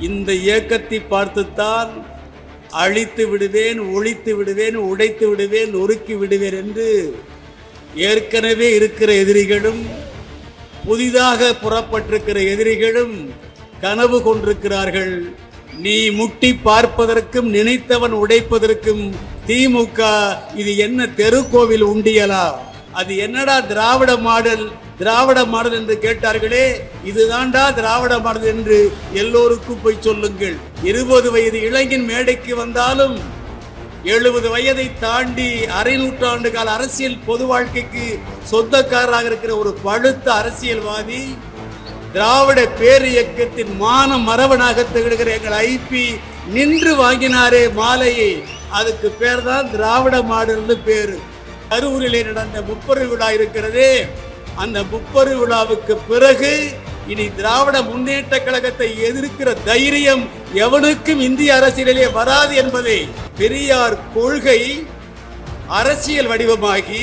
இந்த இயக்கத்தை பார்த்துத்தான் அழித்து விடுவேன் ஒழித்து விடுவேன் உடைத்து விடுவேன் நொறுக்கி விடுவேன் என்று ஏற்கனவே இருக்கிற எதிரிகளும் புதிதாக புறப்பட்டிருக்கிற எதிரிகளும் கனவு கொண்டிருக்கிறார்கள். நீ முட்டி பார்ப்பதற்கும் நினைத்தவன் உடைப்பதற்கும் திமுக இது என்ன தெருக்கோவில் உண்டியலா? அது என்னடா திராவிட மாடல்? திராவிட மாடல் என்று கேட்டார்களே இதுதான்டா திராவிட மாடல் என்று எல்லோருக்கும் போய் சொல்லுங்கள். இருபது வயது இளைஞன் மேடைக்கு வந்தாலும் எழுபது வயதை தாண்டி அரை நூற்றாண்டு கால அரசியல் பொது வாழ்க்கைக்கு சொந்தக்காரராக இருக்கிற ஒரு பழுத்த அரசியல்வாதி திராவிட பேர் இயக்கத்தின் மான மரபனாக திகழ்கிற எங்கள் ஐபி நின்று வாங்கினாரே மாலையை. அதுக்கு பேர் தான் திராவிட மாடல்னு பேரு. கரூரிலே நடந்த முப்பரு விழா இருக்கிறதே அந்த முப்பரு விழாவுக்கு பிறகு இனி திராவிட முன்னேற்ற கழகத்தை எதிர்க்கிற தைரியம் எவனுக்கும் இந்திய அரசியலிலே வராது என்பதை பெரியார் கொள்கை அரசியல் வடிவமாகி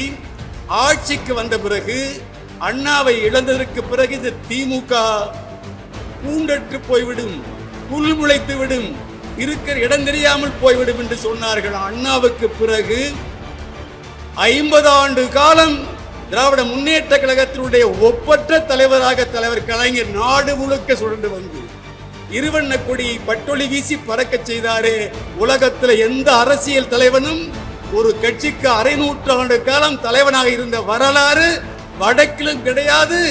ஆட்சிக்கு வந்த பிறகு அண்ணாவை இழந்ததற்கு பிறகு இந்த திமுக பூண்டற்று போய்விடும் புல் முளைத்து விடும் இருக்கிற இடம் தெரியாமல் போய்விடும் என்று சொன்னார்கள். அண்ணாவுக்கு பிறகு ஐம்பது ஆண்டு காலம் திராவிட முன்னேற்ற கழகத்தினுடைய ஒப்பற்ற தலைவராக தலைவர் கலைஞர் நாடு முழுக்க சுழன்று வந்து இருவண்ண கொடியை பட்டொளி வீசி பறக்கச் செய்தாரே உலகத்தில் எந்த அரசியல் தலைவனும் ஒரு கட்சிக்கு அரை நூற்றாண்டு காலம் தலைவனாக இருந்த வரலாறு வடக்கிலும் கிடையாது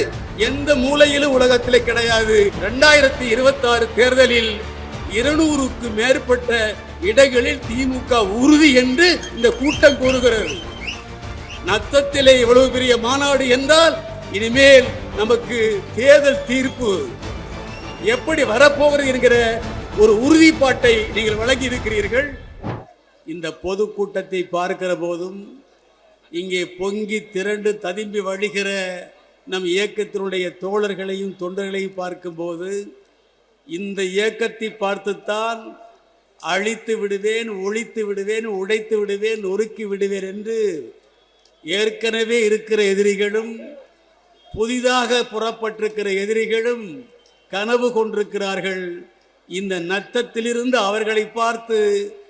எந்த மூலையிலும் உலகத்திலே கிடையாது. இரண்டாயிரத்தி இருபத்தி ஆறு தேர்தலில் இருநூறுக்கு மேற்பட்ட இடங்களில் திமுக உறுதி என்று இந்த கூட்டம் கூறுகிறது. நத்தத்திலே இவ்வளவு பெரிய மாநாடு என்றால் இனிமேல் நமக்கு தேர்தல் தீர்ப்பு. எப்படி வரப்போகிறது என்கிற ஒரு உறுதிப்பாட்டை நீங்கள் வழங்கி இருக்கிறீர்கள்? இந்த பொதுக்கூட்டத்தை பார்க்கிற போதும் இங்கே பொங்கி திரண்டு ததும்பி வழிகிற நம் இயக்கத்தினுடைய தோழர்களையும் தொண்டர்களையும் பார்க்கும்போது இந்த இயக்கத்தை பார்த்துத்தான் அழித்து விடுவேன் ஒழித்து விடுவேன் உடைத்து விடுவேன் நொறுக்கி விடுவேன் என்று ஏற்கனவே இருக்கிற எதிரிகளும் புதிதாக புறப்பட்டிருக்கிற எதிரிகளும் கனவு கொண்டிருக்கிறார்கள். இந்த நத்தத்திலிருந்து அவர்களை பார்த்து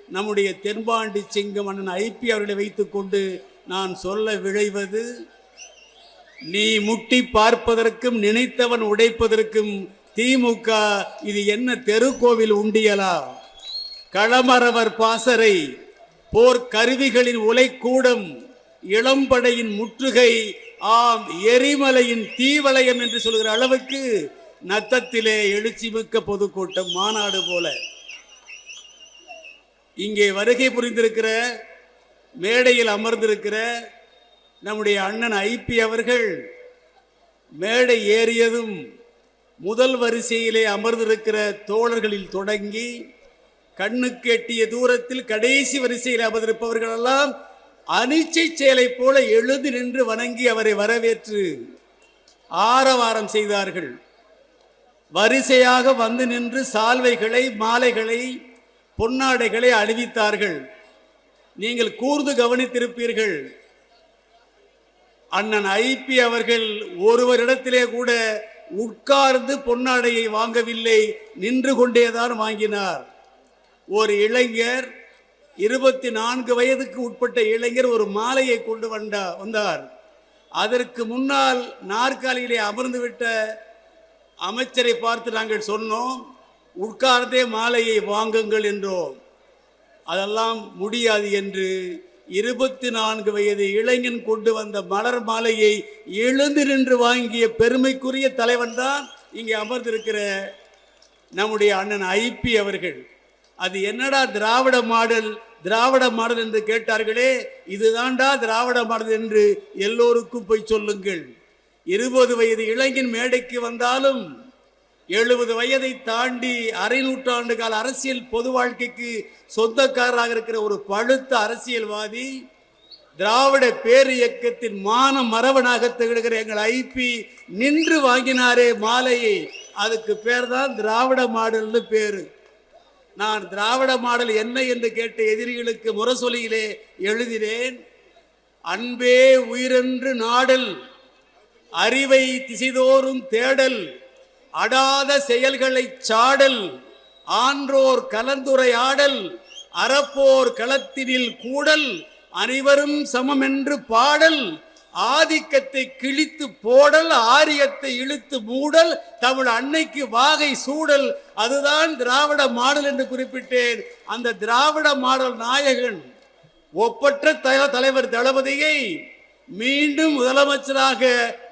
நம்முடைய தென்பாண்டி சிங்கம் அண்ணன் ஐபி அவர்களை வைத்துக்கொண்டு நான் சொல்ல விழைவது நீ முட்டி பார்ப்பதற்கும் நினைத்தவன் உடைப்பதற்கும் திமுக இது என்ன தெருக்கோவில் உண்டியலா? களமரவர் பாசறை போர்க்கருவிகளின் உலைக்கூடம் இளம்படையின் முற்றுகை ஆம் எரிமலையின் தீவலயம் என்று சொல்கிற அளவுக்கு நத்தத்திலே எழுச்சி மிக்க பொதுக்கூட்டம் மாநாடு போல. இங்கே வருகை புரிந்திருக்கிற மேடையில் அமர்ந்திருக்கிற நம்முடைய அண்ணன் ஐபி அவர்கள் மேடை ஏறியதும் முதல் வரிசையிலே அமர்ந்திருக்கிற தோழர்களில் தொடங்கி கண்ணுக்கு எட்டிய தூரத்தில் கடைசி வரிசையில் அமர்ந்திருப்பவர்களெல்லாம் அனிச்சை செயலை போல எழுந்து நின்று வணங்கி அவரை வரவேற்று ஆரவாரம் செய்தார்கள். வரிசையாக வந்து நின்று சால்வைகளை மாலைகளை பொன்னாடைகளை அணிவித்தார்கள். நீங்கள் கூர்ந்து கவனித்திருப்பீர்கள். அண்ணன் ஐபி அவர்கள் ஒருவரிடத்திலே கூட உட்கார்ந்து பொன்னாடையை வாங்கவில்லை நின்று கொண்டேதான் வாங்கினார். ஒரு இளைஞர் இருபத்தி நான்கு வயதுக்கு உட்பட்ட இளைஞர் ஒரு மாலையை கொண்டு வந்தா வந்தார். அதற்கு முன்னால் நாற்காலியிலே அமர்ந்துவிட்ட அமைச்சரை பார்த்து நாங்கள் சொன்னோம் உட்கார்ந்தே மாலையை வாங்குங்கள் என்றோம். அதெல்லாம் முடியாது என்று இருபத்தி நான்கு வயது இளைஞன் கொண்டு வந்த மலர் மாலையை எழுந்து நின்று வாங்கிய பெருமைக்குரிய தலைவன் தான் இங்கே அமர்ந்திருக்கிற நம்முடைய அண்ணன் ஐபி அவர்கள். அது என்னடா திராவிட மாடல் திராவிட மாடல் என்று கேட்டார்களே இதுதான்டா திராவிட மாடல் என்று எல்லோருக்கும் போய் சொல்லுங்கள். இருபது வயது இளைஞன் மேடைக்கு வந்தாலும் எழுபது வயதை தாண்டி அரை நூற்றாண்டு கால அரசியல் பொது வாழ்க்கைக்கு சொந்தக்காரராக இருக்கிற ஒரு பழுத்த அரசியல்வாதி திராவிட பேர் இயக்கத்தின் மான மரபனாக திகழ்கிற எங்கள் ஐபி நின்று வாங்கினாரே மாலையை. அதுக்கு பேர் தான் திராவிட மாடல்னு பேரு. நான் திராவிட மாடல் என்ன என்று கேட்ட எதிரிகளுக்கு முரசொலியிலே எழுதினேன். அன்பே உயிரென்று நாடல் அறிவை திசைதோறும் தேடல் அடாத செயல்களை சாடல் ஆன்றோர் கலந்துரையாடல் அறப்போர் களத்தினில் கூடல் அனைவரும் சமம் என்று பாடல் ஆதிக்கத்தை கிழித்து போடல் ஆரியத்தை இழுத்து மூடல் தமிழ் அன்னைக்கு வாகை சூடல் அதுதான் திராவிட மாடல் என்று குறிப்பிட்டேன். அந்த திராவிட மாடல் நாயகன் ஒப்பற்ற தலைவர் தளபதியை மீண்டும் முதலமைச்சராக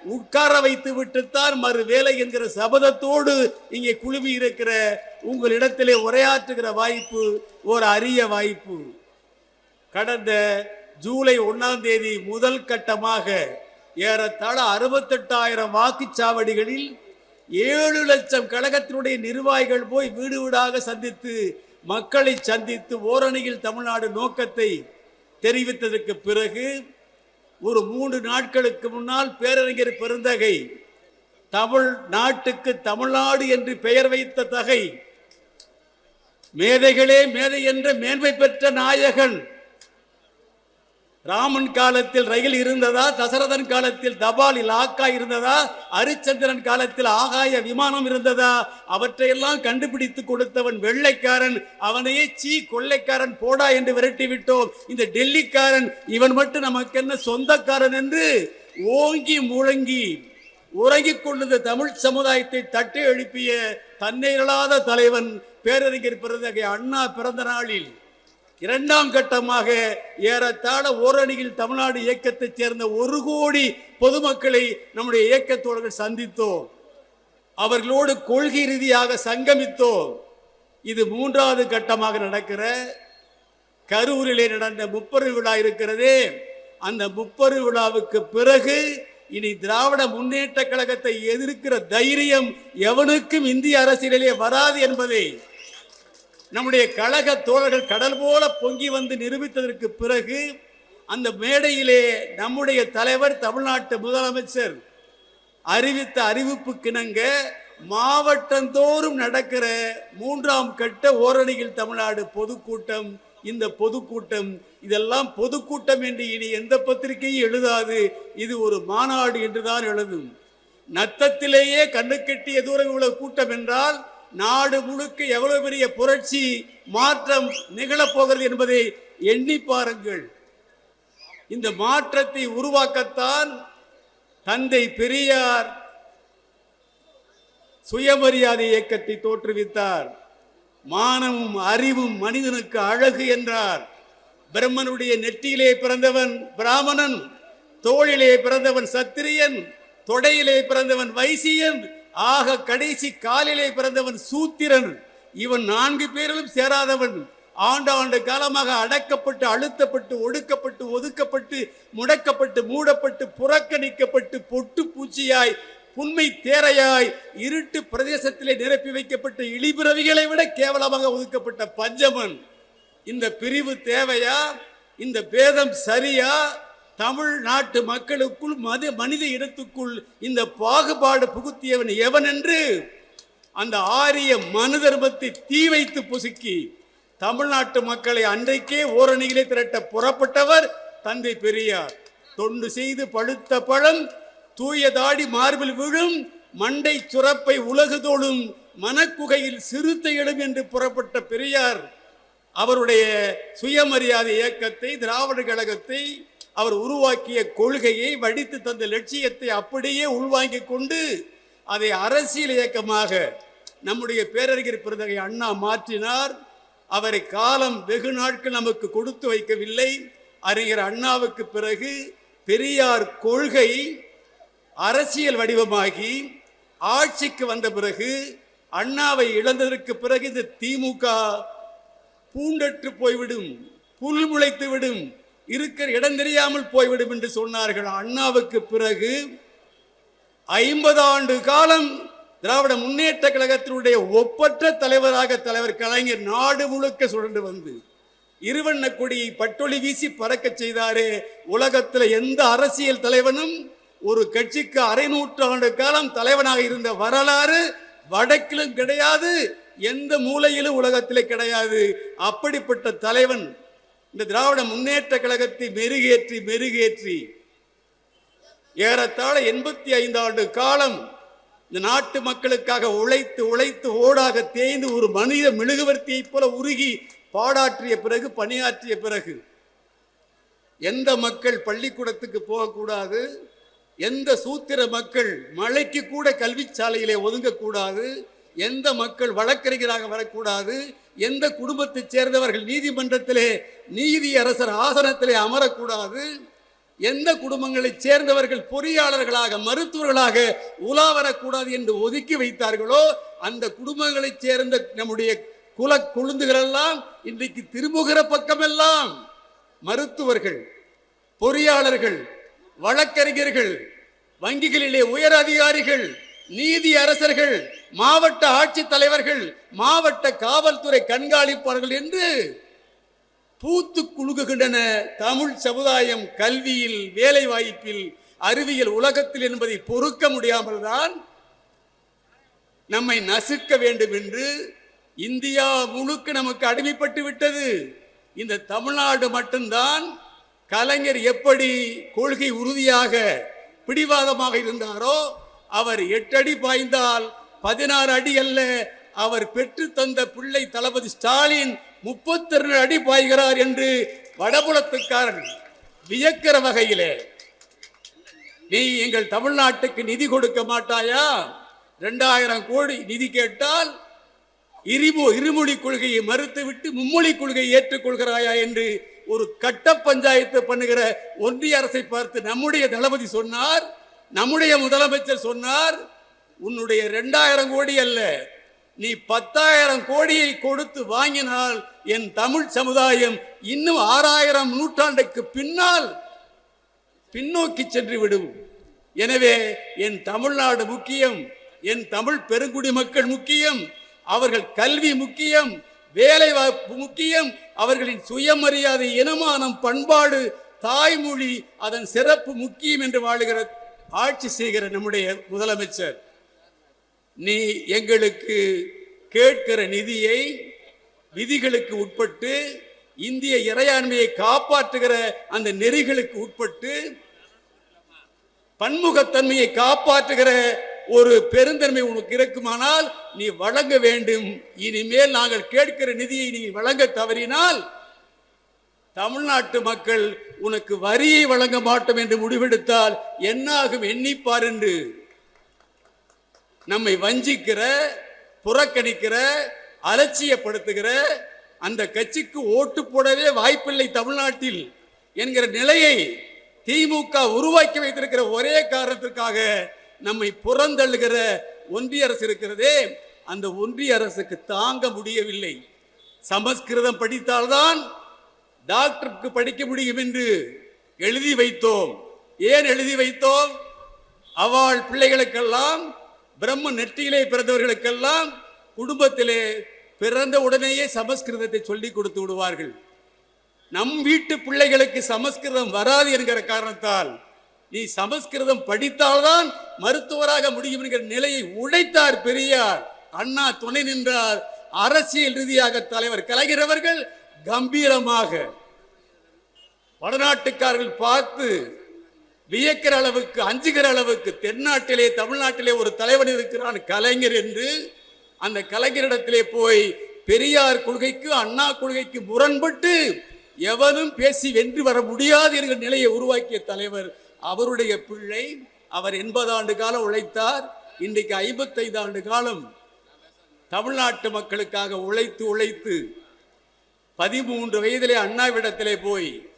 உட்கார வைத்து விட்டுத்தான் மறு வேலை என்கிற சபதத்தோடு இங்கே குழுவி இருக்கிற உங்களிடத்திலே உரையாற்றுகிற வாய்ப்பு ஒரு அரிய வாய்ப்பு. கடந்த ஜூலை ஒன்றாம் தேதி முதல் கட்டமாக ஏறத்தாழ அறுபத்தெட்டாயிரம் வாக்குச்சாவடிகளில் ஏழு லட்சம் கழகத்தினுடைய நிர்வாகிகள் போய் வீடு வீடாக சந்தித்து மக்களை சந்தித்து ஓரணியில் தமிழ்நாடு நோக்கத்தை தெரிவித்ததற்கு பிறகு ஒரு மூன்று நாட்களுக்கு முன்னால் பேரறிஞர் பெருந்தகை தமிழ் நாட்டுக்கு தமிழ்நாடு என்று பெயர் வைத்த தகை மேதைகளே மேதை என்ற மேன்மை பெற்ற நாயகன் ராமன் காலத்தில் ரயில் இருந்ததா? தசரதன் காலத்தில் தபால் இலாக்கா இருந்ததா? அரிச்சந்திரன் காலத்தில் ஆகாய விமானம் இருந்ததா? அவற்றையெல்லாம் கண்டுபிடித்து கொடுத்தவன் வெள்ளைக்காரன். அவனையே சீ கொள்ளைக்காரன் போடா என்று விரட்டி விட்டோம். இந்த டெல்லிக்காரன் இவன் மட்டும் நமக்கு என்ன சொந்தக்காரன் என்று ஓங்கி முழங்கி உறங்கிக் கொண்டது தமிழ் சமுதாயத்தை தட்டி எழுப்பிய தன்னையில்லாத தலைவன் பேரறிஞர் பிறந்த அண்ணா பிறந்த நாளில். இரண்டாம் கட்டமாக ஏறத்தாழ ஓரணியில் தமிழ்நாடு இயக்கத்தைச் சேர்ந்த ஒரு கோடி பொதுமக்களை நம்முடைய இயக்கத்தோடு சந்தித்தோம். அவர்களோடு கொள்கை ரீதியாக சங்கமித்தோம். இது மூன்றாவது கட்டமாக நடக்கிற கரூரிலே நடந்த முப்பெரு விழா இருக்கிறதே. அந்த முப்பெரு விழாவுக்கு பிறகு இனி திராவிட முன்னேற்ற கழகத்தை எதிர்க்கிற தைரியம் எவனுக்கும் இந்திய அரசியலிலே வராது என்பதை. நம்முடைய கழக தோழர்கள் கடல் போல பொங்கி வந்து நிரூபித்ததற்கு பிறகு அந்த மேடையிலே நம்முடைய தலைவர் தமிழ்நாட்டு முதலமைச்சர் அறிவித்த அறிவிப்புக்கிணங்க மாவட்டந்தோறும் நடக்கிற மூன்றாம் கட்ட ஓரணியில் தமிழ்நாடு பொதுக்கூட்டம் இந்த பொதுக்கூட்டம் இதெல்லாம் பொதுக்கூட்டம் என்று இனி எந்த பத்திரிகையும் எழுதாது. இது ஒரு மாநாடு என்றுதான் எழுதும். நத்தத்திலேயே கண்ணுக்கெட்டிய தூரம் இவ்வளவு கூட்டம் என்றால் நாடு முழுக்க எவ்வளவு பெரிய புரட்சி மாற்றம் நிகழப்போகிறது என்பதை எண்ணி பாருங்கள். இந்த மாற்றத்தை உருவாக்கத்தான் தந்தை பெரியார் சுயமரியாதை இயக்கத்தை தோற்றுவித்தார். மானமும் அறிவும் மனிதனுக்கு அழகு என்றார். பிரம்மனுடைய நெற்றியிலே பிறந்தவன் பிராமணன் தோளிலே பிறந்தவன் சத்திரியன் தொடையிலே பிறந்தவன் வைசியன் ஆக கடைசி காலிலே பிறந்தவன் சூத்திரன். இவன் நான்கு பேரிலும் சேராதவன். ஆண்டாண்டு காலமாக அடக்கப்பட்டு அழுத்தப்பட்டு ஒடுக்கப்பட்டு ஒதுக்கப்பட்டு முடக்கப்பட்டு மூடப்பட்டு புறக்கணிக்கப்பட்டு பொட்டு பூச்சியாய் புன்மை தேரையாய் இருட்டு பிரதேசத்திலே நிரப்பி வைக்கப்பட்ட இழிபிறவிகளை விட கேவலமாக ஒதுக்கப்பட்ட பஞ்சமன். இந்த பிரிவு தேவையா? இந்த பேதம் சரியா? தமிழ்நாட்டு மக்களுக்குள் மது மனித இனத்துக்குள் இந்த பாகுபாடு புகுத்தியவன் எவன் என்று அந்த ஆரிய மனு தர்மத்தை தீ வைத்து புசுக்கி தமிழ்நாட்டு மக்களை அன்றைக்கே ஓரணியிலே திரட்ட புறப்பட்டவர் தந்தை பெரியார். தொண்டு செய்து பழுத்த பழம் தூய தாடி மார்பில் விழும் மண்டை சுரப்பை உலகுதோளும் மனக்குகையில் சிறுத்தை எழும் என்று புறப்பட்ட பெரியார் அவருடைய சுயமரியாதை இயக்கத்தை திராவிட கழகத்தை அவர் உருவாக்கிய கொள்கையை வடித்து தந்த லட்சியத்தை அப்படியே உள்வாங்கிக் கொண்டு அதை அரசியல் இயக்கமாக நம்முடைய பேரறிஞர் பிறந்தகை அண்ணா மாற்றினார். அவரை காலம் வெகு நாட்கள் நமக்கு கொடுத்து வைக்கவில்லை. அறிஞர் அண்ணாவுக்கு பிறகு பெரியார் கொள்கை அரசியல் வடிவமாகி ஆட்சிக்கு வந்த பிறகு அண்ணாவை இழந்ததற்கு பிறகு இந்த திமுக பூண்டற்று போய்விடும் புல் முளைத்து விடும் இருக்கிற இடம் தெரியாமல் போய்விடும் என்று சொன்னார்கள். அண்ணாவுக்கு பிறகு ஐம்பது ஆண்டு காலம் திராவிட முன்னேற்ற கழகத்தினுடைய ஒப்பற்ற தலைவராக தலைவர் கலைஞர் நாடு முழுக்க சுழண்டு வந்து இருவண்ண கொடியை பட்டொளி வீசி பறக்கச் செய்தாரே. உலகத்தில் எந்த அரசியல் தலைவனும் ஒரு கட்சிக்கு அரை நூற்றாண்டு காலம் தலைவனாக இருந்த வரலாறு வடக்கிலும் கிடையாது எந்த மூலையிலும் உலகத்திலே கிடையாது. அப்படிப்பட்ட தலைவன் இந்த திராவிட முன்னேற்ற கழகத்தை மெருகேற்றி மெருகேற்றி ஏறத்தாழ எண்பத்தி ஐந்து ஆண்டு காலம் இந்த நாட்டு மக்களுக்காக உழைத்து உழைத்து ஓடாக தேய்ந்து ஒரு மனித மெழுகுவர்த்தியைப் போல உருகி பாடாற்றிய பிறகு பணியாற்றிய பிறகு எந்த மக்கள் பள்ளிக்கூடத்துக்கு போகக்கூடாது எந்த சூத்திர மக்கள் மழைக்கு கூட கல்வி சாலையிலே ஒதுங்கக்கூடாது எந்த மக்கள் வழக்கறிஞராக வரக்கூடாது எந்த குடும்பத்தைச் சேர்ந்தவர்கள் நீதிமன்றத்திலே நீதி அரசர் ஆசனத்திலே அமரக்கூடாது எந்த குடும்பங்களைச் சேர்ந்தவர்கள் பொறியாளர்களாக மருத்துவர்களாக உலா வரக்கூடாது என்று ஒதுக்கி வைத்தார்களோ அந்த குடும்பங்களைச் சேர்ந்த நம்முடைய குல கொழுந்துகளெல்லாம் இன்றைக்கு திரும்புகிற பக்கமெல்லாம் மருத்துவர்கள் பொறியாளர்கள் வழக்கறிஞர்கள் வங்கிகளிலே உயர் அதிகாரிகள் நீதி அரசர்கள் மாவட்ட ஆட்சித் தலைவர்கள் மாவட்ட காவல்துறை கண்காணிப்பாளர்கள் என்று பூத்து குலுகுகின்றன தமிழ் சமுதாயம் கல்வியில் வேலை வாய்ப்பில் அறிவியல் உலகத்தில் என்பதை பொறுக்க முடியாமல் தான் நம்மை நசுக்க வேண்டும் என்று இந்தியா முழுக்க நமக்கு அடிமைப்பட்டு விட்டது. இந்த தமிழ்நாடு மட்டும்தான் கலைஞர் எப்படி கொள்கை உறுதியாக பிடிவாதமாக இருந்தாரோ அவர் எட்டு அடி பாய்ந்தால் பதினாறு அடி அல்ல. அவர் பெற்று தந்த பிள்ளை தளபதி ஸ்டாலின் முப்பத்தி ரெண்டு அடி பாய்கிறார் என்று வடபுலத்துக்காரன் வியக்கிற வகையிலே நீ எங்கள் தமிழ்நாட்டுக்கு நிதி கொடுக்க மாட்டாயா? ரெண்டாயிரம் கோடி நிதி கேட்டால் இருமு இருமொழி கொள்கையை மறுத்துவிட்டு மும்மொழி கொள்கையை ஏற்றுக்கொள்கிறாயா என்று ஒரு கட்ட பஞ்சாயத்து பண்ணுகிற ஒன்றிய அரசை பார்த்து நம்முடைய தளபதி சொன்னார். நம்முடைய முதலமைச்சர் சொன்னார் உன்னுடைய ரெண்டாயிரம் கோடி அல்ல நீ பத்தாயிரம் கோடியை கொடுத்து வாங்கினால் என் தமிழ் சமுதாயம் இன்னும் ஆறாயிரம் நூற்றாண்டுக்கு பின்னால் பின்னோக்கி சென்று விடும். எனவே என் தமிழ்நாடு முக்கியம் என் தமிழ் பெருங்குடி மக்கள் முக்கியம் அவர்கள் கல்வி முக்கியம் வேலை வாய்ப்பு முக்கியம் அவர்களின் சுயமரியாதை இனமானம் பண்பாடு தாய்மொழி அதன் சிறப்பு முக்கியம் என்று வாழுகிற ஆட்சி செய்கிற நம்முடைய முதலமைச்சர். நீ எங்களுக்கு கேட்கிற நிதியை விதிகளுக்கு உட்பட்டு இந்திய இறையாண்மையை காப்பாற்றுகிற அந்த நெறிகளுக்கு உட்பட்டு பன்முகத்தன்மையை காப்பாற்றுகிற ஒரு பெருந்தன்மை உனக்கு இருக்குமானால் நீ வழங்க வேண்டும். இனிமேல் நாங்கள் கேட்கிற நிதியை நீ வழங்க தவறினால் தமிழ்நாட்டு மக்கள் உனக்கு வரியை வழங்க மாட்டோம் என்று முடிவெடுத்தால் என்னாகும்? எண்ணிப்பார் என்று நம்மை வஞ்சிக்கிற புறக்கணிக்கிற அலட்சியப்படுத்துகிற அந்த கட்சிக்கு ஓட்டு போடவே வாய்ப்பில்லை தமிழ்நாட்டில் என்கிற நிலையை திமுக உருவாக்கி வைத்திருக்கிற ஒரே காரணத்திற்காக நம்மை புறந்தள்ளுகிற ஒன்றிய அரசு இருக்கிறதே அந்த ஒன்றிய அரசுக்கு தாங்க முடியவில்லை. சமஸ்கிருதம் படித்தால்தான் டாக்டருக்கு படிக்க முடியும் என்று எழுதி வைத்தோம். ஏன் எழுதி வைத்தோம்? அவள் பிள்ளைகளுக்கெல்லாம் பிரம்ம நெற்றியிலே பிறந்தவர்களுக்கெல்லாம் குடும்பத்திலே பிறந்த உடனேயே சமஸ்கிருதத்தை சொல்லி கொடுத்து விடுவார்கள். நம் வீட்டு பிள்ளைகளுக்கு சமஸ்கிருதம் வராது என்கிற காரணத்தால் நீ சமஸ்கிருதம் படித்தால்தான் மருத்துவராக முடியும் என்கிற நிலையை உடைத்தார் பெரியார். அண்ணா துணை நின்றார். அரசியல் ரீதியாக தலைவர் கலைகிறவர்கள் கம்பீரமாக வடநாட்டுக்காரர்கள் பார்த்து வியக்கிற அளவுக்கு அஞ்சுகிற அளவுக்கு தென்னாட்டிலே தமிழ்நாட்டிலே ஒரு தலைவன் இருக்கிறான் கலைஞர் என்று அந்த கலைஞரிடத்திலே போய் பெரியார் கொள்கைக்கு அண்ணா கொள்கைக்கு முரண்பட்டு எவனும் பேசி வென்று வர முடியாது என்கிற நிலையை உருவாக்கிய தலைவர் அவருடைய பிள்ளை. அவர் எண்பது ஆண்டு காலம் உழைத்தார். இன்றைக்கு ஐம்பத்தைந்து ஆண்டு காலம் தமிழ்நாட்டு மக்களுக்காக உழைத்து உழைத்து பதிமூன்று வயதிலே அண்ணாவிடத்திலே போய்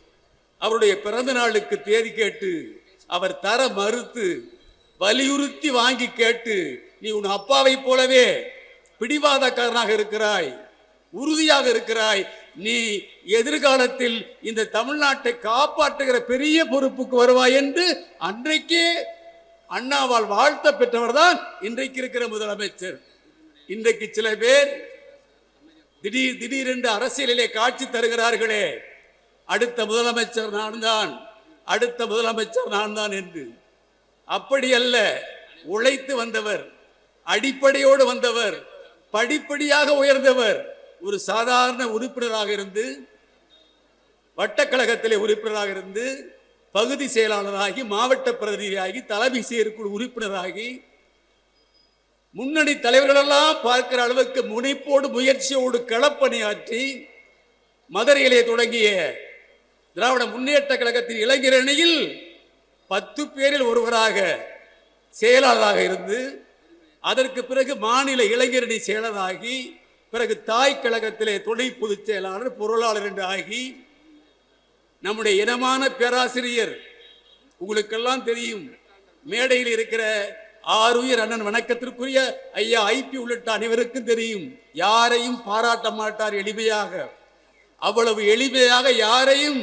அவருடைய பிறந்த நாளுக்கு தேதி கேட்டு அவர் தர மறுத்து வலியுறுத்தி வாங்கி கேட்டு நீ உன் அப்பாவைப் போலவே பிடிவாதக்காரனாக இருக்கிறாய் உறுதியாக இருக்கிறாய். நீ எதிர்காலத்தில் இந்த தமிழ்நாட்டை காப்பாற்றுகிற பெரிய பொறுப்புக்கு வருவாய் என்று அன்றைக்கே அண்ணாவால் வாழ்த்த பெற்றவர்தான் இன்றைக்கு இருக்கிற முதலமைச்சர். இன்றைக்கு சில பேர் திடீர் திடீரென்று அரசியலிலே காட்சி தருகிறார்களே. அடுத்த முதலமைச்சர் நான் தான் அடுத்த முதலமைச்சர் நான் தான் என்று. அப்படி அல்ல உழைத்து வந்தவர் அடிப்படையோடு வந்தவர் படிப்படியாக உயர்ந்தவர் ஒரு சாதாரண உறுப்பினராக இருந்து வட்டக்கழகத்திலே உறுப்பினராக இருந்து பகுதி செயலாளராகி மாவட்ட பிரதிநிதியாகி தலைமை செயற்குழு உறுப்பினராகி முன்னணி தலைவர்களெல்லாம் பார்க்கிற அளவுக்கு முனைப்போடு முயற்சியோடு களப்பணியாற்றி மதுரையிலே தொடங்கிய திராவிட முன்னேற்ற கழகத்தின் இளைஞர் அணியில் பத்து பேரில் ஒருவராக செயலாளராக இருந்து அதற்கு பிறகு மாநில இளைஞரணி செயலராகி பிறகு தாய் கழகத்திலே துணை பொதுச் செயலாளர் பொருளாளர் என்று ஆகி நம்முடைய இனமான பேராசிரியர் உங்களுக்கெல்லாம் தெரியும் மேடையில் இருக்கிற ஆறுயிர் அண்ணன் வணக்கத்திற்குரிய ஐயா ஐபி உள்ளிட்ட அனைவருக்கும் தெரியும் யாரையும் பாராட்ட மாட்டார் எளிமையாக. அவ்வளவு எளிமையாக யாரையும்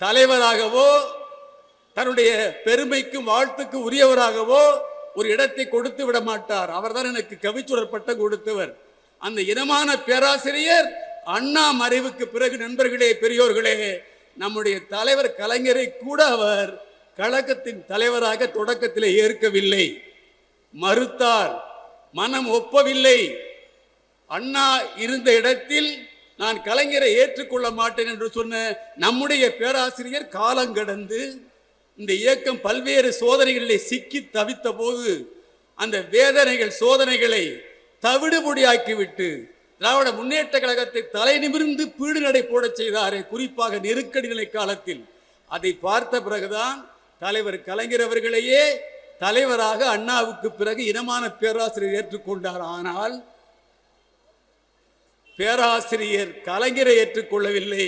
தலைவராகவோ தன்னுடைய பெருமைக்கும் வாழ்த்துக்கும் உரியவராகவோ ஒரு இடத்தை கொடுத்து விட மாட்டார். அவர்தான் எனக்கு கவிச்சுடர் பட்டம் கொடுத்தவர். அந்த இனமான பேராசிரியர் அண்ணா மறைவுக்கு பிறகு நண்பர்களே பெரியோர்களே நம்முடைய தலைவர் கலைஞரை கூட அவர் கழகத்தின் தலைவராக தொடக்கத்திலே ஏற்கவில்லை. மறுத்தார். மனம் ஒப்பவில்லை. அண்ணா இருந்த இடத்தில் நான் கலைஞரை ஏற்றுக்கொள்ள மாட்டேன் என்று சொன்ன நம்முடைய பேராசிரியர் காலங்கடந்து இந்த இயக்கம் பல்வேறு சோதனைகளிலே சிக்கி தவித்த போது அந்த வேதனைகள் சோதனைகளை தவிடுபொடியாக்கிவிட்டு திராவிட முன்னேற்ற கழகத்தை தலை நிமிர்ந்து பீடு நடை போடச் செய்தாரே குறிப்பாக நெருக்கடி நிலை காலத்தில். அதை பார்த்த பிறகுதான் தலைவர் கலைஞர் அவர்களையே தலைவராக அண்ணாவுக்கு பிறகு இனமான பேராசிரியர் ஏற்றுக்கொண்டார். ஆனால் பேராசிரியர் கலைஞரை ஏற்றுக்கொள்ளவில்லை.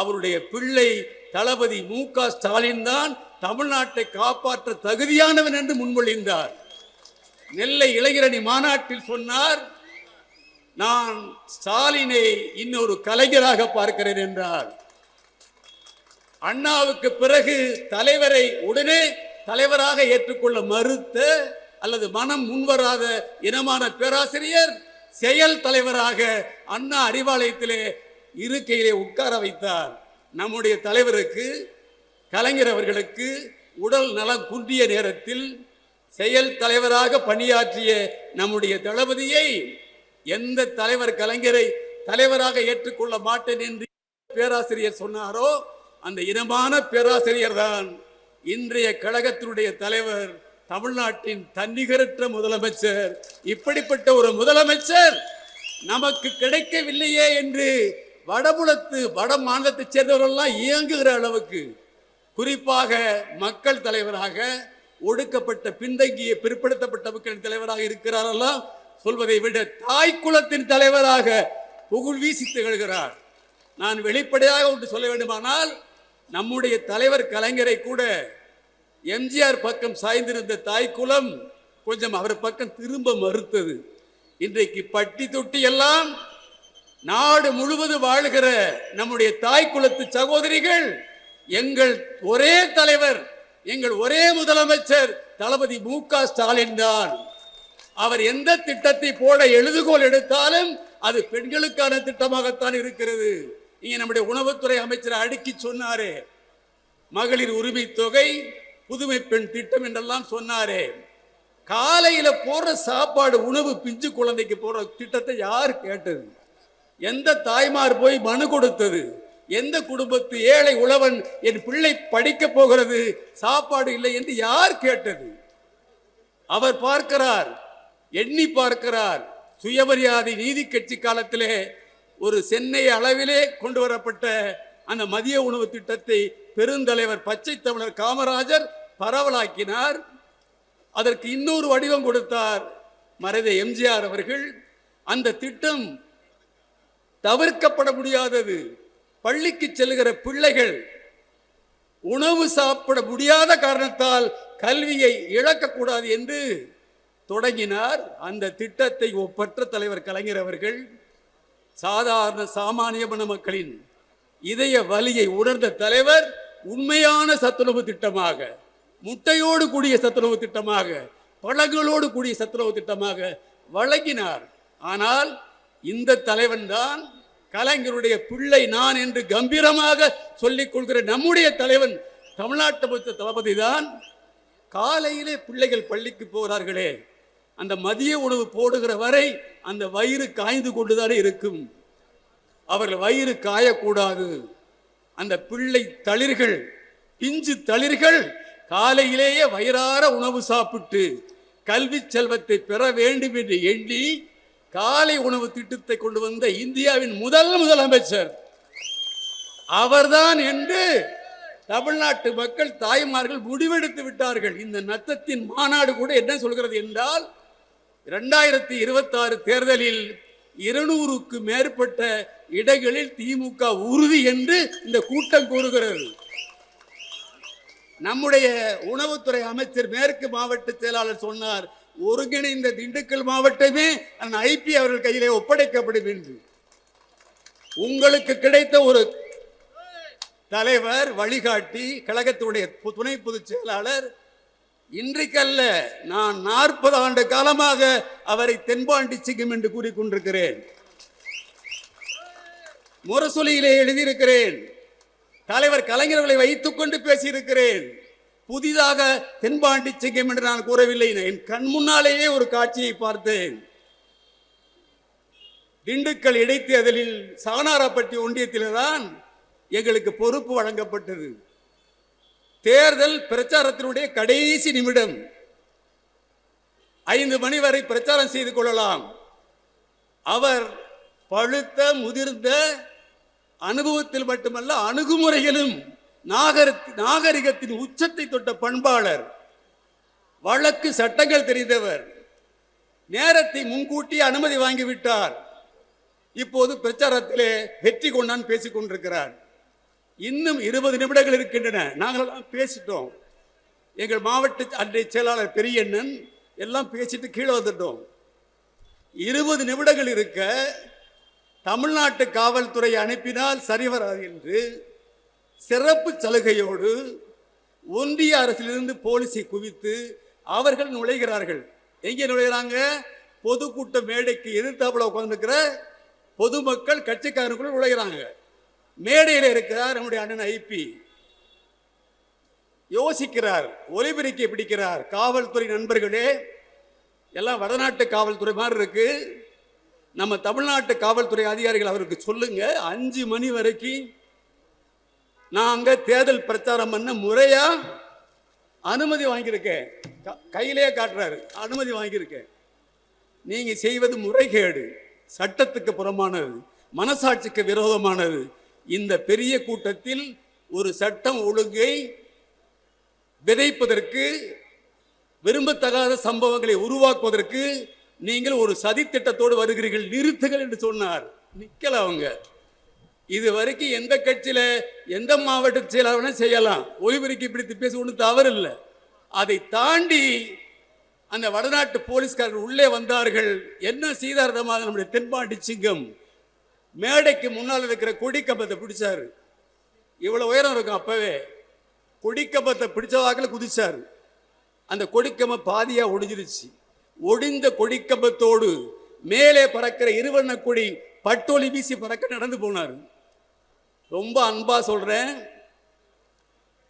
அவருடைய பிள்ளை தளபதி மு க ஸ்டாலின் தான் தமிழ்நாட்டை காப்பாற்ற தகுதியானவன் என்று முன்மொழிந்தார். நெல்லை இளைஞரணி மாநாட்டில் சொன்னார் நான் ஸ்டாலினை இன்னொரு கலைஞராக பார்க்கிறேன் என்றார். அண்ணாவுக்கு பிறகு தலைவரை உடனே தலைவராக ஏற்றுக்கொள்ள மறுத்த அல்லது மனம் முன்வராத இனமான பேராசிரியர் செயல் தலைவராக அண்ணா அறிவாலயத்திலே இருக்கையிலே உட்கார வைத்தார். நம்முடைய தலைவருக்கு கலைஞர் அவர்களுக்கு உடல் நலம் குன்றிய நேரத்தில் செயல் தலைவராக பணியாற்றிய நம்முடைய தளபதியை எந்த தலைவர் கலைஞரை தலைவராக ஏற்றுக்கொள்ள மாட்டேன் என்று பேராசிரியர் சொன்னாரோ அந்த இனமான பேராசிரியர் தான் இன்றைய கழகத்தினுடைய தலைவர் தமிழ்நாட்டின் தன்னிகரற்ற முதலமைச்சர். இப்படிப்பட்ட ஒரு முதலமைச்சர் நமக்கு கிடைக்கவில்லையே என்று வடபுலத்து வட மாநிலத்தைச் சேர்ந்தவர்கள்லாம் இயங்குகிற அளவுக்கு குறிப்பாக மக்கள் தலைவராக ஒடுக்கப்பட்ட பின்தங்கிய பிற்படுத்தப்பட்ட மக்களின் தலைவராக இருக்கிறாரெல்லாம் சொல்வதை விட தாய் குலத்தின் தலைவராக புகழ் வீசி திகழ்கிறார். நான் வெளிப்படையாக ஒன்று சொல்ல வேண்டுமானால் நம்முடைய தலைவர் கலைஞரை கூட எம்ஜிஆர் பக்கம் சாய்ந்திருந்த தாய் குலம் கொஞ்சம் அவர் பக்கம் திரும்ப மறுத்தது. இன்றைக்கு பட்டி தொட்டி எல்லாம் நாடு முழுவதும் வாழ்கிற நம்முடைய தாய் குலத்து சகோதரிகள் எங்கள் ஒரே தலைவர் எங்கள் ஒரே முதலமைச்சர் தளபதி மு க ஸ்டாலின் தான். அவர் எந்த திட்டத்தை போட எழுதுகோல் எடுத்தாலும் அது பெண்களுக்கான திட்டமாகத்தான் இருக்கிறது. இங்கே நம்முடைய உணவுத்துறை அமைச்சர் அடுக்கி சொன்னாரே. மகளிர் உரிமை தொகை புதுமை பெண் திட்டம் என்றெல்லாம் சொன்னாரே. காலையில போடுற சாப்பாடு உணவு பிஞ்சு குழந்தைக்கு போடுற திட்டத்தை யார் கேட்டது? எந்த தாய்மார் போய் மனு கொடுத்தது? எந்த குடும்பத்து ஏழை உழவன் என் பிள்ளை படிக்க போகிறது? சாப்பாடு இல்லை என்று யார் கேட்டது? அவர் பார்க்கிறார் எண்ணி பார்க்கிறார். சுயமரியாதை நீதி கட்சி காலத்திலே ஒரு சென்னை அளவிலே கொண்டு வரப்பட்ட அந்த மதிய உணவு திட்டத்தை பெருந்தலைவர் பச்சை தமிழர் காமராஜர் பரவலாக்கினார். அதற்கு இன்னொரு வடிவம் கொடுத்தார் மறைந்த எம்ஜிஆர் அவர்கள். அந்த திட்டம் தவிர்க்கப்பட முடியாதது. பள்ளிக்கு செல்கிற பிள்ளைகள் உணவு சாப்பிட முடியாத காரணத்தால் கல்வியை இழக்கக்கூடாது என்று தொடங்கினார். அந்த திட்டத்தை ஒப்பற்ற தலைவர் கலைஞர் அவர்கள். சாதாரண சாமானிய மன மக்களின் இதய வலியை உணர்ந்த தலைவர் உண்மையான சத்துணவு திட்டமாக முட்டையோடு கூடிய சத்துணவு திட்டமாக பழங்களோடு கூடிய சத்துணவு திட்டமாக வழங்கினார். ஆனால் இந்த தலைவன் தான் கலைஞருடைய பிள்ளை நான் என்று கம்பீரமாக சொல்லிக் கொள்கிற நம்முடைய தலைவன் தமிழ்நாட்டு தளபதி தான் காலையிலே பிள்ளைகள் பள்ளிக்கு போகிறார்களே அந்த மதிய உணவு போடுகிற வரை அந்த வயிறு காய்ந்து கொண்டுதானே இருக்கும். அவர்கள் வயிறு காயக்கூடாது. அந்த பிள்ளை தளிர்கள் பிஞ்சு தளிர்கள் காலையிலேயே வயிறார உணவு சாப்பிட்டு கல்வி செல்வத்தை பெற வேண்டும் என்று எண்ணி காலை உணவு திட்டத்தை கொண்டு வந்த இந்தியாவின் முதல் முதலமைச்சர். அவர்தான் என்று தமிழ்நாட்டு மக்கள் தாய்மார்கள் முடிவெடுத்து விட்டார்கள். இந்த நத்தத்தின் மாநாடு கூட என்ன சொல்கிறது என்றால் இரண்டாயிரத்தி இருபத்தாறு தேர்தலில் இருநூறுக்கு மேற்பட்ட இடங்களில் திமுக உறுதி என்று இந்த கூட்டம் கூறுகிறது. நம்முடைய உணவுத்துறை அமைச்சர் மேற்கு மாவட்ட செயலாளர் சொன்னார் ஒருங்கிணைந்த திண்டுக்கல் மாவட்டமே அந்த ஐபி அவர்கள் கையிலே ஒப்படைக்கப்படும் என்று. உங்களுக்கு கிடைத்த ஒரு தலைவர் வழிகாட்டி கழகத்துடைய துணை பொதுச் செயலாளர் இன்றைக்கல்ல நான் நாற்பது ஆண்டு காலமாக அவரை தென்பாண்டி சிங்கம் என்று கூறிக்கொண்டிருக்கிறேன். முரசொலியிலே எழுதியிருக்கிறேன். தலைவர் கலைஞர்களை வைத்துக் கொண்டு பேசியிருக்கிறேன். புதிதாக தென்பாண்டி சிங்கம் என்று நான் கூறவில்லை. என் கண் முன்னாலேயே ஒரு காட்சியை பார்த்தேன். திண்டுக்கல் இடைத்தேர்தலில் சாணாரப்பட்டி ஒன்றியத்தில்தான் எங்களுக்கு பொறுப்பு வழங்கப்பட்டது. தேர்தல் பிரச்சாரத்தினுடைய கடைசி நிமிடம். ஐந்து மணி வரை பிரச்சாரம் செய்து கொள்ளலாம். அவர் பழுத்த முதிர்ந்த அனுபவத்தில் மட்டுமல்ல அணுகுமுறையிலும் நாகர நாகரிகத்தின் உச்சத்தை தொட்ட பண்பாளர். வழக்கு சட்டங்கள் தெரிந்தவர். நேரத்தை முன்கூட்டி அனுமதி வாங்கிவிட்டார் இப்போது பிரச்சாரத்திலே வெற்றி கொண்டான் பேசிக் கொண்டிருக்கிறார் இன்னும் இருபது நிமிடங்கள் இருக்கின்றன. நாங்களெல்லாம் பேசிட்டோம். எங்கள் மாவட்ட அன்றைய செயலாளர் பெரியண்ணன் எல்லாம் பேசிட்டு கீழே வந்துட்டோம். இருபது நிமிடங்கள் இருக்க தமிழ்நாட்டு காவல்துறை அனுப்பினால் சரி வராது என்று சிறப்பு சலுகையோடு ஒன்றிய அரசிலிருந்து போலீஸை குவித்து அவர்கள் நுழைகிறார்கள். எங்கே நுழைகிறாங்க? பொதுக்கூட்ட மேடைக்கு எதிர்த்தாப்புல உட்கார்ந்துருக்கிற பொதுமக்கள் கட்சிக்காரர்களுக்குள் நுழைகிறாங்க. மேடையில் இருக்கிறார் நம்முடைய அண்ணன் ஐபி யோசிக்கிறார் ஒலிபெருக்கி பிடிக்கிறார். காவல்துறை நண்பர்களே எல்லாம் வடநாட்டு காவல்துறை மாதிரி இருக்கு. நம்ம தமிழ்நாட்டு காவல்துறை அதிகாரிகள் அவருக்கு சொல்லுங்க. அஞ்சு மணி வரைக்கும் நாங்க தேர்தல் பிரச்சாரம் பண்ண முறையா அனுமதி வாங்கியிருக்கேன். க- கையிலேயே காட்டுறாரு. அனுமதி வாங்கியிருக்கேன். நீங்க செய்வது முறைகேடு. சட்டத்துக்கு புறமானது. மனசாட்சிக்கு விரோதமானது. இந்த பெரிய கூட்டத்தில் ஒரு சட்டம் ஒழுங்கை விதைப்பதற்கு விரும்பத்தகாத சம்பவங்களை உருவாக்குவதற்கு நீங்கள் ஒரு சதித்திட்டத்தோடு வருகிறீர்கள் நிறுத்துகள் என்று சொன்னார். நிக்கல அவங்க. இது வரைக்கும் எந்த கட்சியில எந்த மாவட்ட செயலாளர் செய்யலாம். ஒளிபெருக்கி பிடித்து பேச ஒன்றும் தவறு இல்லை அதை தாண்டி அந்த வடநாட்டு போலீஸ்காரர்கள் உள்ளே வந்தார்கள். என்ன சீதாரதமாக நம்முடைய தென்பாண்டி சிங்கம். மேடைக்கு முன்னால் இருக்கிற கொடிக்கம்பத்தை பிடிச்சாரு. இவ்வளோ உயரம் இருக்கும் அப்போவே. கொடிக்கம்பத்தை பிடிச்சவாக்கில் குதிச்சார். அந்த கொடிக்கம்ப பாதியாக ஒடிஞ்சிருச்சு. ஒடிந்த கொடிக்கம்பத்தோடு மேலே பறக்கிற இருவண்ண கொடி பட்டோலி வீசி பறக்க நடந்து போனார். ரொம்ப அன்பாக சொல்கிறேன்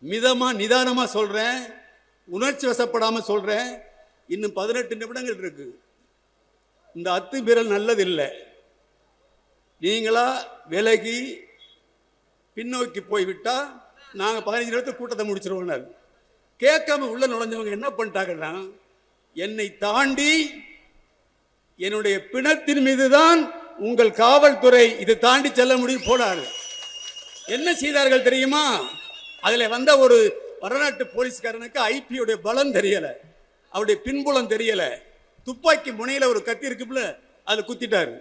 மிதமாக நிதானமாக சொல்கிறேன் உணர்ச்சி வசப்படாமல் சொல்கிறேன் இன்னும் பதினெட்டு நிமிடங்கள் இருக்குது இந்த அத்துமீறல் நல்லதில்லை. நீங்களா விலகி பின்னோக்கி போய்விட்டால் நாங்கள் பதினஞ்சு நிமிடத்துக்கு கூட்டத்தை முடிச்சிருவோம் கேட்காம உள்ள நுழைஞ்சவங்க என்ன பண்ணிட்டாங்கன்னா என்னை தாண்டி என்னுடைய பிணத்தின் மீதுதான் உங்கள் காவல்துறை இதை தாண்டி செல்ல முடியும் போனாரு. என்ன செய்தார்கள் தெரியுமா? அதில் வந்த ஒரு வடநாட்டு போலீஸ்காரனுக்கு ஐபியுடைய பலம் தெரியலை. அவருடைய பின்புலம் தெரியலை. துப்பாக்கி முனையில் ஒரு கத்தி இருக்குல்ல அதுல குத்திட்டாரு.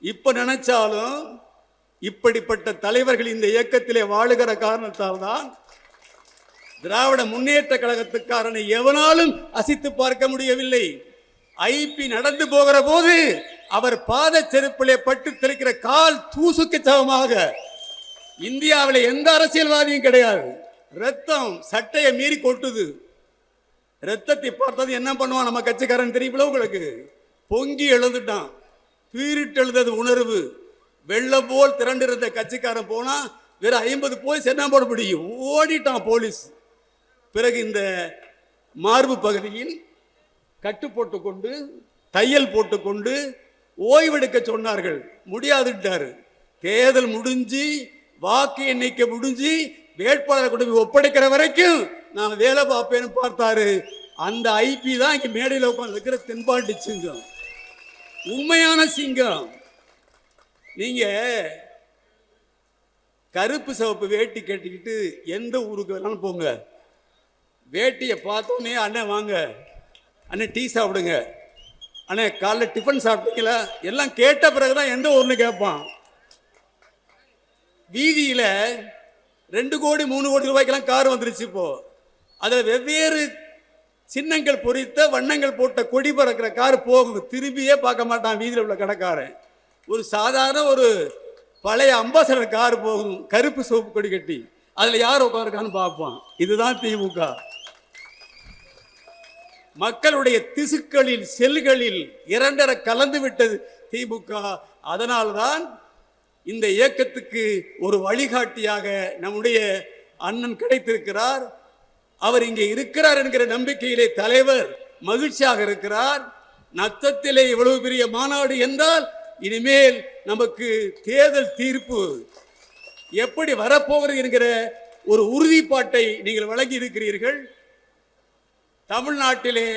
இப்ப நினைச்சாலும் இப்படிப்பட்ட தலைவர்கள் இந்த இயக்கத்திலே வாழுகிற காரணத்தால் தான் திராவிட முன்னேற்ற கழகத்துக்காரனை எவனாலும் அசித்து பார்க்க முடியவில்லை. ஐபி நடந்து போகிற போது அவர் பாத செருப்பிலே பட்டு தெளிக்கிற கால் தூசுக்கு சமமாக. இந்தியாவில் எந்த அரசியல்வாதியும் கிடையாது. ரத்தம் சட்டையை மீறி கொட்டுது. ரத்தத்தை பார்த்தது என்ன பண்ணுவான் நம்ம கட்சிக்காரன் தெரியுமில உங்களுக்கு? பொங்கி எழுந்துட்டான். தீரிட்டெழுந்தது உணர்வு. வெள்ளம் போல் திரண்டிருந்த கட்சிக்காரன் போனால் வேற ஐம்பது போலீஸ் என்ன போட முடியும்? ஓடிட்டான் போலீஸ். பிறகு இந்த மார்பு பகுதியில் கட்டு போட்டுக்கொண்டு தையல் போட்டுக்கொண்டு ஓய்வெடுக்க சொன்னார்கள். முடியாதுட்டாரு தேர்தல் முடிஞ்சு வாக்கு எண்ணிக்கை முடிஞ்சு வேட்பாளரை கொண்டு போய் ஒப்படைக்கிற வரைக்கும் நான் வேலை பார்ப்பேன்னு பார்த்தாரு. அந்த ஐபி தான் இங்கே மேடையில் உட்காந்துருக்கிற தென்பாண்டி சிங்கம் உண்மையான சிங்கம். நீங்க கருப்பு சிவப்பு வேட்டி கட்டிக்கிட்டு எந்த ஊருக்கு வேணாலும் போங்க. வேட்டியை பார்த்தோன்னே அண்ணன் வாங்க. அண்ணன் டீ சாப்பிடுங்க. அண்ணே காலைல டிஃபன் சாப்பிட்டீங்களா? எல்லாம் கேட்ட பிறகு தான் எந்த ஊர்னு கேட்பான். வீதியில் ரெண்டு கோடி மூணு கோடி ரூபாய்க்கெல்லாம் கார் வந்துருச்சு இப்போ. அதில் வெவ்வேறு சின்னங்கள் பொறித்த வண்ணங்கள் போட்ட கொடி பறக்கிற கார் போகும் திரும்பியே பார்க்க மாட்டான் வீதியில் உள்ள கடைக்காரன். ஒரு சாதாரண ஒரு பழைய அம்பாசடர் கார் போகும் கருப்பு சோப்பு கொடி கட்டி. அதில் யார் உட்காருக்கான்னு பார்ப்பான். இதுதான் திமுக. மக்களுடைய திசுக்களில் செல்களில் இரண்டர கலந்து விட்டது திமுக. அதனால்தான் இந்த இயக்கத்துக்கு ஒரு வழிகாட்டியாக நம்முடைய அண்ணன் கிடைத்திருக்கிறார். அவர் இங்கே இருக்கிறார் என்கிற நம்பிக்கையிலே தலைவர் மகிழ்ச்சியாக இருக்கிறார். நத்தத்திலே இவ்வளவு பெரிய மாநாடு என்றால் இனிமேல் நமக்கு தேர்தல் தீர்ப்பு எப்படி வரப்போகிறது என்கிற ஒரு உறுதிப்பாட்டை நீங்கள் வழங்கி இருக்கிறீர்கள். தமிழ்நாட்டிலே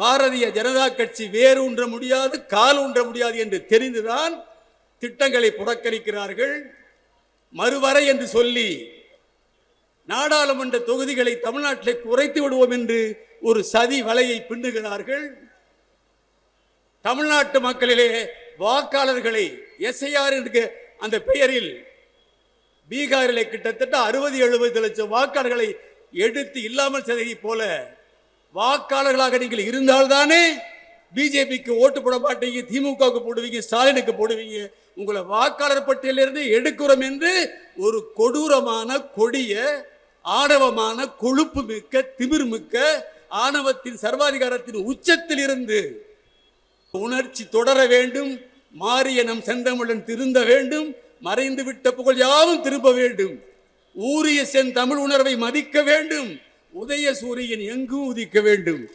பாரதிய ஜனதா கட்சி வேறு ஊன்ற முடியாது கால் ஊன்ற முடியாது என்று தெரிந்துதான் திட்டங்களை புறக்கணிக்கிறார்கள். மறுவரை என்று சொல்லி நாடாளுமன்ற தொகுதிகளை தமிழ்நாட்டிலே குறைத்து விடுவோம் என்று ஒரு சதி வலையை பின்னுகிறார்கள். தமிழ்நாட்டு மக்களிலே வாக்காளர்களை எஸ்ஐஆர் என்கிற அந்த பெயரில் பீகாரிலே கிட்டத்தட்ட அறுபது எழுபது லட்சம் வாக்காளர்களை எடுத்து இல்லாமல் செய்ததை போல வாக்காளர்களாக நீங்கள் இருந்தால்தானே பிஜேபிக்கு ஓட்டு போட மாட்டீங்க திமுகவுக்கு போடுவீங்க ஸ்டாலினுக்கு போடுவீங்க. உங்களை வாக்காளர் பட்டியலிருந்து எடுக்கிறோம் என்று ஒரு கொடூரமான கொடிய ஆணவமான கொழுப்பு மிக்க திமிர் மிக்க ஆணவத்தின் சர்வாதிகாரத்தின் உச்சத்தில் இருந்து உணர்ச்சி தொடர வேண்டும் மாறிய நம் செந்தமிழன் திருந்த வேண்டும் மறைந்து விட்ட புகழ் யாவும் திரும்ப வேண்டும். ஊரிய சென் தமிழ் உணர்வை மதிக்க வேண்டும் உதய சூரியன் எங்கும் உதிக்க வேண்டும்.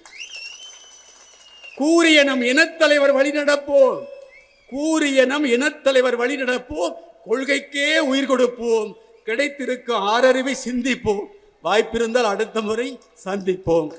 கூறிய நம் இனத்தலைவர் வழிநடப்போம் கூறிய நம் இனத்தலைவர் வழிநடப்போம் கொள்கைக்கே உயிர் கொடுப்போம். கிடைத்திருக்கும் ஆறறிவை சிந்திப்போம். வாய்ப்பிருந்தால் அடுத்த முறை சந்திப்போம்.